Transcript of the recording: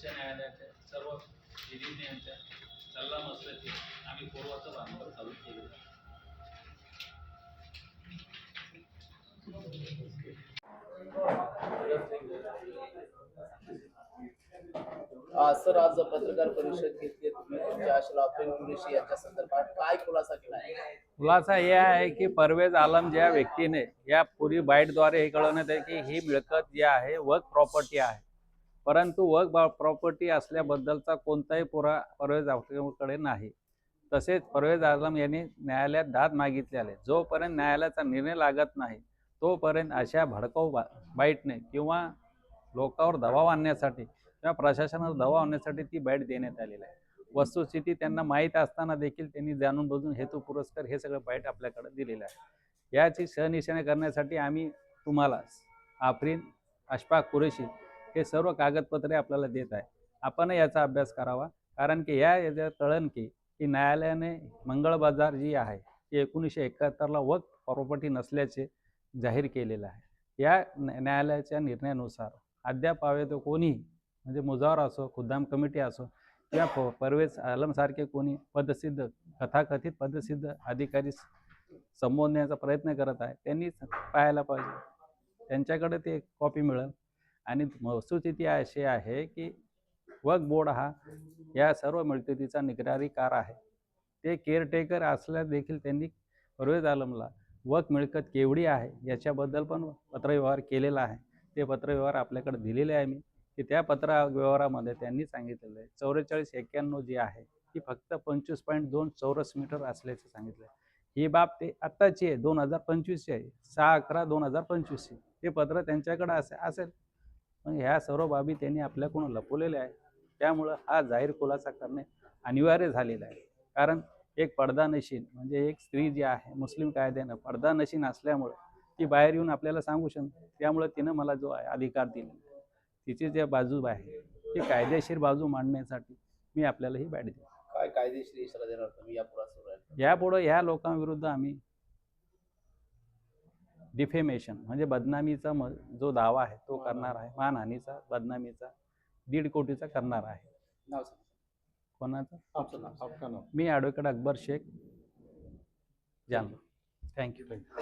उच्च न्यायालयाच्या सर्व विधिज्ञांच्या सल्लामसलती आम्ही पूर्वाचं भांडवल चालू अ, सर आज पत्रकार परिषद घेतली तुम्ही. तुमच्या आशला कुरेशी यांच्या संदर्भात काय खुलासा केला आहे? खुलासा हे आहे की परवेज आलम ज्या व्यक्तीने या पुरी बाईटद्वारे हे कळवण्यात आहे की ही मिळकत जी आहे वर्क प्रॉपर्टी आहे. परंतु वर्क प्रॉपर्टी असल्याबद्दलचा कोणताही पुरा परवेज आलमकडे नाही. तसेच परवेज आलम यांनी न्यायालयात दाद मागितलेले जोपर्यंत न्यायालयाचा निर्णय लागत नाही तोपर्यंत अशा भडकाऊ बा बाईटने किंवा लोकांवर दबाव आणण्यासाठी किंवा प्रशासनावर दबाव आणण्यासाठी ती बाईट देण्यात आलेली आहे. वस्तुस्थिती त्यांना माहीत असताना देखील त्यांनी जाणून बुजून हेतू पुरस्कार हे सगळं बाईट आपल्याकडे दिलेलं आहे. याची सहनिशाणे करण्यासाठी आम्ही तुम्हाला आफरीन अशफाक कुरेशी हे सर्व कागदपत्रे आपल्याला देत आहे. आपण याचा अभ्यास करावा. कारण की या याच्यात कळण की की न्यायालयाने मंगळ बाजार जी आहे ती एकोणीसशे एकाहत्तरला वक प्रॉपर्टी नसल्याचे जाहीर केलेलं आहे. या न्यायालयाच्या निर्णयानुसार अद्याप हवे तो कोणी म्हणजे मुजावर असो खुद्दाम कमिटी असो किंवा प- परवेज आलमसारखे कोणी पदसिद्ध कथाकथित पदसिद्ध अधिकारी संबोधण्याचा प्रयत्न करत आहे त्यांनी पाहायला पाहिजे. त्यांच्याकडे ते कॉपी मिळेल. आणि वस्तुस्थिती अशी आहे की वक बोर्ड हा या सर्व मिळकतीचा निगरारीकार आहे. ते केअरटेकर असल्या देखील त्यांनी परवेज आलमला वक मिळकत केवढी आहे याच्याबद्दल पण पत्रव्यवहार केलेला आहे. ते पत्रव्यवहार आपल्याकडे दिलेले आहे मी. की त्या पत्र व्यवहारामध्ये त्यांनी सांगितलेलं आहे. चौवेचाळीस एक्क्याण्णव जी आहे ती फक्त पंचवीस पॉईंट दोन चौरस मीटर असल्याचे सांगितलं आहे. ही बाब ते आत्ताची आहे. दोन हजार पंचवीसची आहे. सहा अकरा दोन हजार पंचवीसची. ते पत्र त्यांच्याकडे असे असेल मग ह्या सर्व बाबी त्यांनी आपल्याकडून लपवलेल्या आहे त्यामुळं हा जाहीर खुलासा करणे अनिवार्य झालेला आहे. कारण एक पडदानशीन म्हणजे एक स्त्री जी आहे मुस्लिम कायद्यानं पडदानशीन असल्यामुळं ती बाहेर येऊन आपल्याला सांगू शकते. त्यामुळं तिनं मला जो आहे अधिकार दिलेला तिची जे बाजू आहे ती कायदेशीर बाजू मांडण्यासाठी मी आपल्याला ही बॅट देतो. काय कायदेशीर इशारा देणार तुम्ही? यापुढं ह्या लोकांविरुद्ध आम्ही डिफेमेशन म्हणजे बदनामीचा म जो दावा आहे तो करणार आहे. मानहानीचा बदनामीचा दीड कोटीचा करणार आहे. नाव सांगा. कोणाचा? नाव मी advocate Akbar Shaikh. Jalna thank you thank you